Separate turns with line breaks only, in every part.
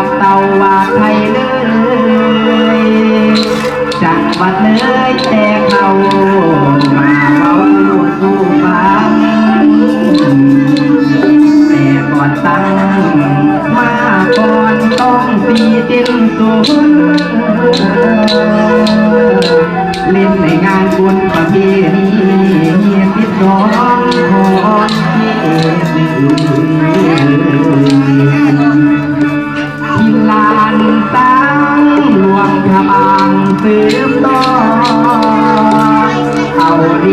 ับเต่าวาไทยเลยจังหวัดเลยแต่เขามาเมาสู้ฟังแต่ก่อนตั้งมาก่อนต้องปีเต็มสูงเล่นในงานบุญประเพณีติดร้องขอนที่เอ็ดในอง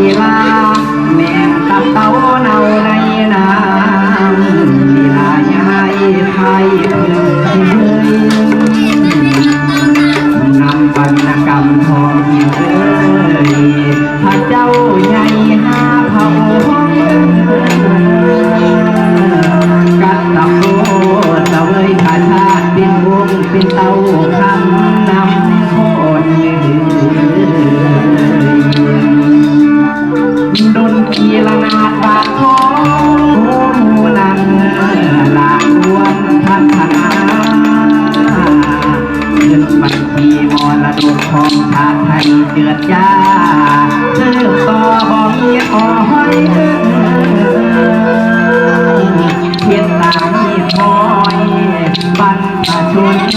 ีลาแมงตับเต่าเนาในน้ำมีลายายไทยเพื่อนำปัญญกรรมทองเอ้ยพระเจ้าใหญ่ห้าเผ่ากัดตับโตเสวยขาชาติเป็นวงเป็นเต้าคำ ของชาติไทยเกิดจาเลื
อต่
อบ่มีอ่อนเพียนตามมีพอยบรราชวน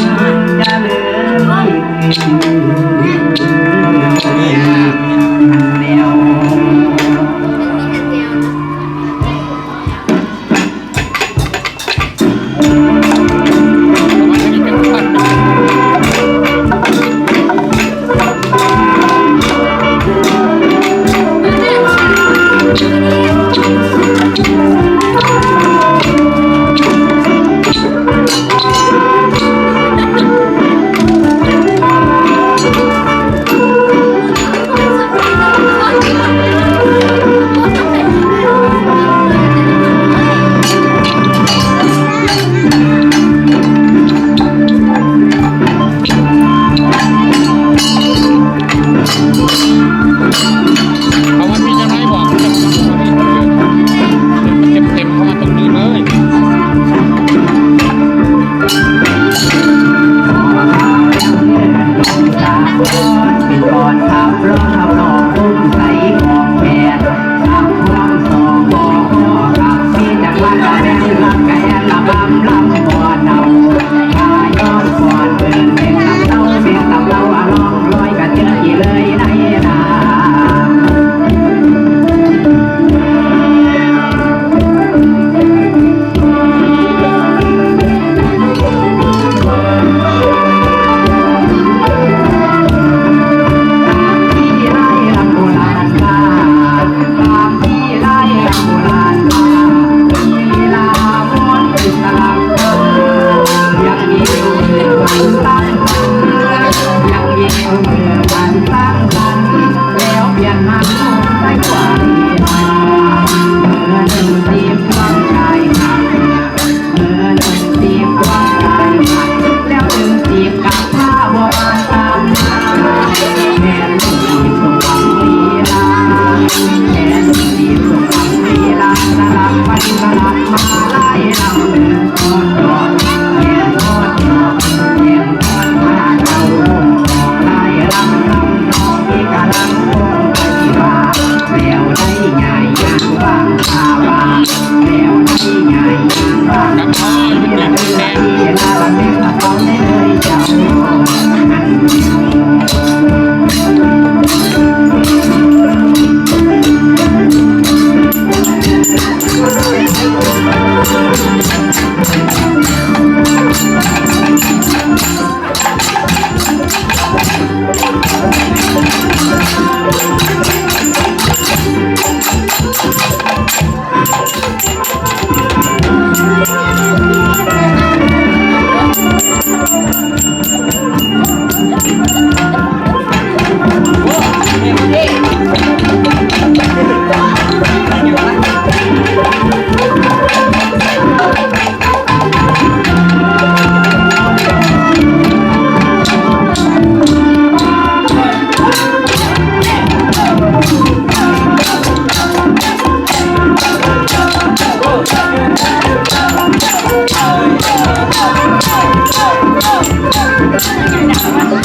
Thank you. Thank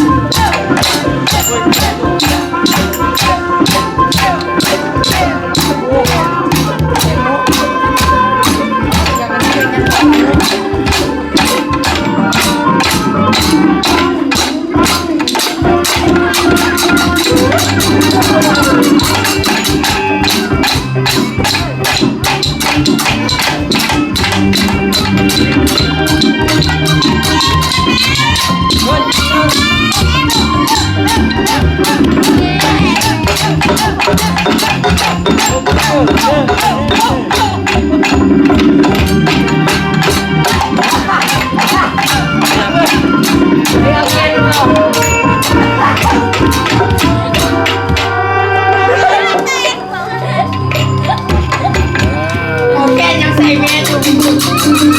you. เรี